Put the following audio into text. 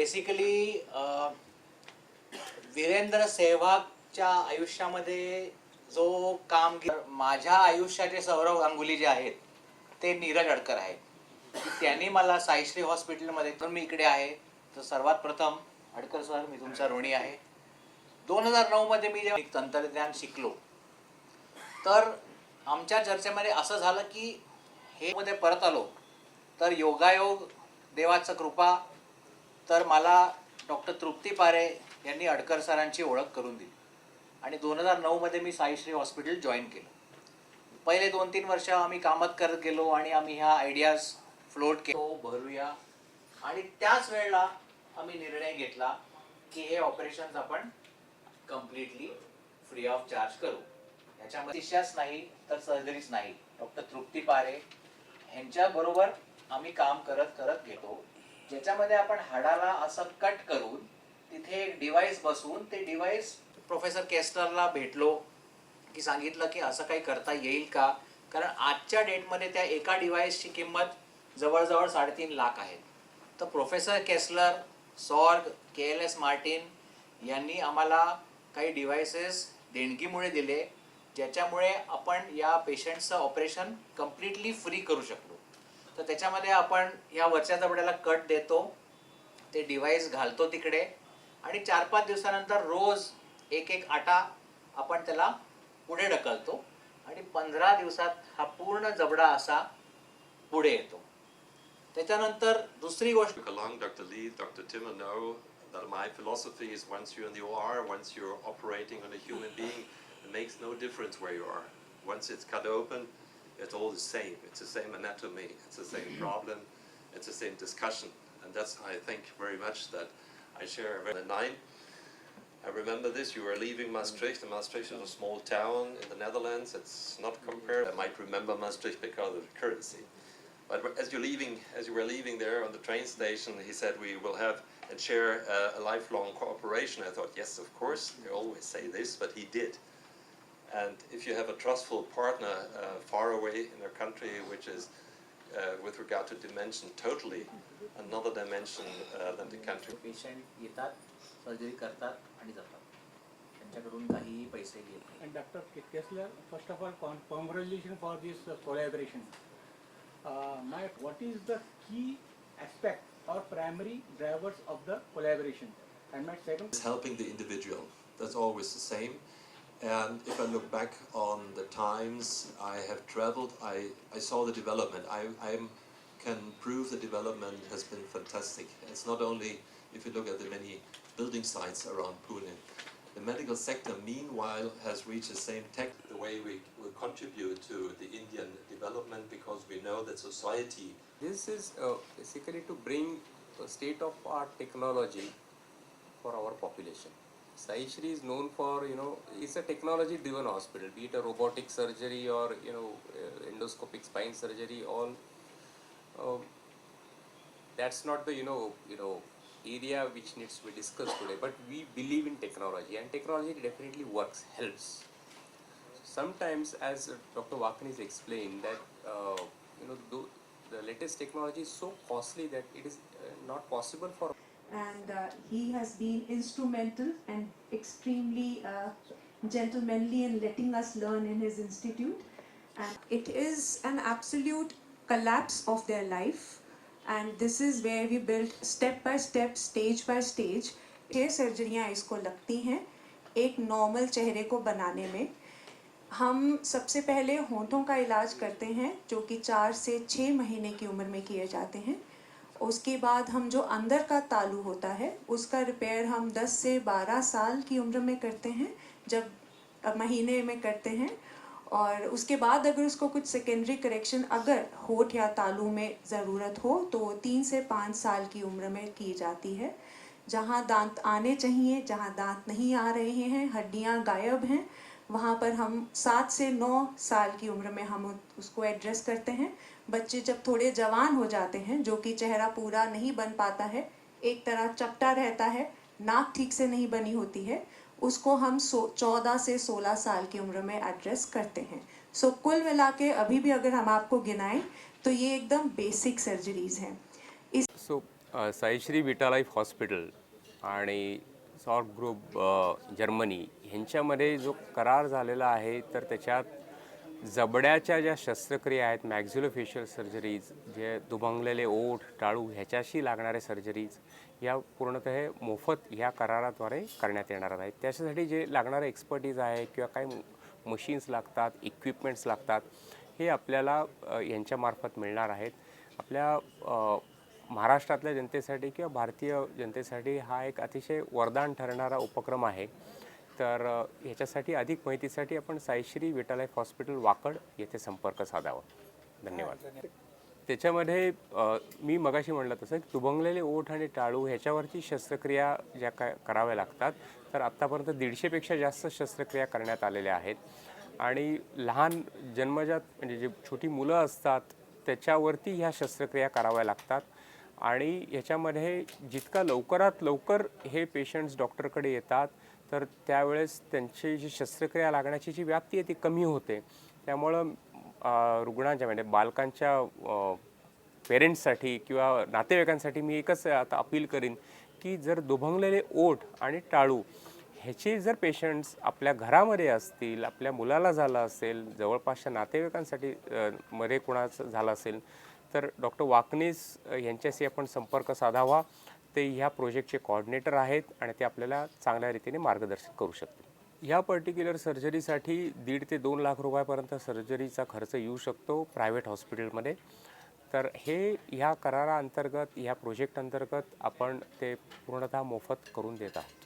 Basically Virendra सेहवागच्या आयुष्यामध्ये जो काम माझ्या आयुष्याचे सौरव गांगुली जे आहेत ते नीरज अडकर आहेत. त्यांनी मला साईश्री हॉस्पिटलमध्ये तर मी इकडे आहे. तर सर्वात प्रथम अडकर सर मी तुमचा ऋणी आहे. दोन हजार नऊमध्ये मी जेव्हा तंत्रज्ञान शिकलो तर आमच्या चर्चेमध्ये असं झालं की हे मध्ये परत आलो. तर योगायोग देवाचं कृपा तर मला डॉक्टर तृप्ती पारे यांनी अडकर सरांची ओळख करून दिली. आणि दोन हजार नऊमध्ये मी साईश्री हॉस्पिटल जॉईन केलं. पहिले दोन तीन वर्ष आम्ही कामात करत गेलो आणि आम्ही ह्या आयडियाज फ्लोट केलो भरूया आणि त्याच वेळेला आम्ही निर्णय घेतला की हे ऑपरेशन्स आपण कम्प्लिटली फ्री ऑफ चार्ज करू. याच्यामध्ये शिष्याच नाही तर सर्जरीच नाही. डॉक्टर तृप्ती पारे ह्यांच्या बरोबर आम्ही काम करत करत घेतो ज्याच्यामध्ये आपण हाडाला असं कट करून तिथे एक डिव्हाइस बसवून ते डिव्हाइस प्रोफेसर केस्टरला भेटलो की सांगितलं की असं काही करता येईल का? कारण आजच्या डेटमध्ये त्या एका डिव्हाइसची किंमत जवळजवळ साडेतीन लाख आहे. तर professor Kessler Sorg K L S Martin यांनी आम्हाला काही डिव्हाइसेस देणगीमुळे दिले ज्याच्यामुळे आपण या पेशंटचं ऑपरेशन कम्प्लिटली फ्री करू शकतो तर त्याच्यामध्ये आपण या वरच्या जबड्याला कट देतो ते डिव्हाइस घालतो तिकडे आणि चार पाच दिवसानंतर रोज एक एक आटा आपण त्याला पुढे ढकलतो आणि पंधरा दिवसात हा पूर्ण जबडा असा पुढे येतो त्याच्यानंतर दुसरी गोष्ट along, Dr. Lee, Dr. Timmer know that my philosophy is once you're in the OR, once you're operating on a human being, it makes no difference where you are. Once it's cut open, it's all the same. It's the same anatomy, it's the same problem, it's the same discussion. And that's, I think, very much that I share. The nine, I remember this, you were leaving Maastricht, and Maastricht is a small town in the Netherlands. It's not compared. I might remember Maastricht because of the currency. But as you're leaving, as you were leaving there on the train station, he said we will have and share uh, a lifelong cooperation. I thought, yes, of course. They always say this, but he did. And if you have a trustful partner uh, far away in their country, which is uh, with regard to dimension totally another dimension uh, than the country. Patient येतात surgery करतात आणि जातात त्यांच्याकडून काहीही पैसे घेत नाही And Dr. K- Kessler, first of all, con- congratulations for this uh, collaboration. Uh, my, what is the key aspect or primary drivers of the collaboration? And my second is helping the individual. That's always the same. And if I look back on the times I have traveled, I, I saw the development. I I'm, can prove the development has been fantastic. It's not only if you look at the many building sites around Pune. The medical sector, meanwhile, has reached the same tech. The way we will contribute to the Indian development because we know that society This is uh, basically to bring state of art technology for our population. Sai Shri is known for, you know, it's a technology driven hospital, be it a robotic surgery or, you know, uh, endoscopic spine surgery, all. Um, that's not the, you know, you know, area which needs to be discussed today, but we believe in technology and technology definitely works, helps sometimes as uh, dr Waknis explained that uh, you know the, the latest technology is so costly that it is uh, not possible for and uh, he has been instrumental and extremely uh, gentlemanly in letting us learn in his institute and it is an absolute collapse of their life and this is where we built step by step stage by stage छः सर्जरियाँ इसको लगती हैं एक normal चेहरे को बनाने में हम सबसे पहले होंठों का इलाज करते हैं जो कि चार से छः महीने की उम्र में किए जाते हैं उसके बाद हम जो अंदर का तालू होता है, उसका रिपेयर हम 10 से 12 साल की उम्र में करते हैं, जब महीने में करते हैं। और उसके बाद अगर उसको कुछ सेकेंडरी करेक्शन अगर होठ या तालू में ज़रूरत हो तो तीन से पाँच साल की उम्र में की जाती है। जहाँ दांत आने चाहिए, जहाँ दांत नहीं आ रहे हैं, हड्डियाँ गायब हैं, वहाँ पर हम सात से नौ साल की उम्र में हम उसको एड्रेस करते हैं। बच्चे जब थोड़े जवान हो जाते हैं जो कि चेहरा पूरा नहीं बन पाता है एक तरह चपटा रहता है नाक ठीक से नहीं बनी होती है उसको हम सो चौदह से सोलह साल की उम्र में एड्रेस करते हैं। सो so, कुल मिला के अभी भी अगर हम आपको गिनाएँ तो ये एकदम बेसिक सर्जरीज हैं। so uh, Saishree Vitalife hospital आणि सॉर्ट ग्रुप अ, जर्मनी ह्यांच्यामध्ये जो करार तर त्याच्यात जबड्याच्या ज्या शस्त्रक्रिया आहेत मॅक्झिलोफेशियल सर्जरीज जे दुभंगलेले ओठ टाळू ह्याच्याशी लागणारे सर्जरीज या पूर्णतः मोफत ह्या कराराद्वारे करण्यात येणार आहेत. त्याच्यासाठी जे लागणारे एक्सपर्टीज आहे किंवा काही मशीन्स लागतात इक्विपमेंट्स लागतात हे आपल्याला यांच्यामार्फत मिळणार आहेत. आपल्या महाराष्ट्रातल्या जनतेसाठी किंवा भारतीय जनतेसाठी हा एक अतिशय वरदान ठरणारा उपक्रम आहे. तर ह्याच्यासाठी अधिक माहितीसाठी आपण साईश्री विटालाईफ हॉस्पिटल वाकड येथे संपर्क साधावा. धन्यवाद. त्याच्यामध्ये मी मगाशी म्हटलं तसं की दुभंगलेले ओठ आणि टाळू ह्याच्यावरची शस्त्रक्रिया ज्या काय कराव्या लागतात तर आत्तापर्यंत दीडशेपेक्षा जास्त शस्त्रक्रिया करण्यात आलेल्या आहेत. आणि लहान जन्मजात म्हणजे जे छोटी मुलं असतात त्याच्यावरती ह्या शस्त्रक्रिया कराव्या लागतात. आणि ह्याच्यामध्ये जितका लवकरात लवकर हे पेशंट्स डॉक्टरकडे येतात तर त्यावेळेस त्यांची जी शस्त्रक्रिया लागण्याची जी व्याप्ती आहे ती कमी होते. त्यामुळं रुग्णांच्या म्हणजे बालकांच्या पेरेंट्ससाठी किंवा नातेवाईकांसाठी मी एकच आता अपील करीन की जर दुभंगलेले ओठ आणि टाळू ह्याचे जर पेशंट्स आपल्या घरामध्ये असतील आपल्या मुलाला झालं असेल जवळपासच्या नातेवाईकांसाठी मध्ये कोणाचं झालं असेल तर डॉक्टर वाकनीस यांच्याशी आपण संपर्क साधावा. ते ह्या प्रोजेक्टचे कॉर्डिनेटर आहेत आणि ते आपल्याला चांगल्या रीतीने मार्गदर्शन करू शकतील. ह्या पर्टिक्युलर सर्जरीसाठी दीड ते दोन लाख रुपयापर्यंत सर्जरीचा खर्च येऊ शकतो प्रायव्हेट हॉस्पिटलमध्ये तर हे ह्या कराराअंतर्गत ह्या प्रोजेक्ट अंतर्गत आपण ते पूर्णतः मोफत करून देत आहोत.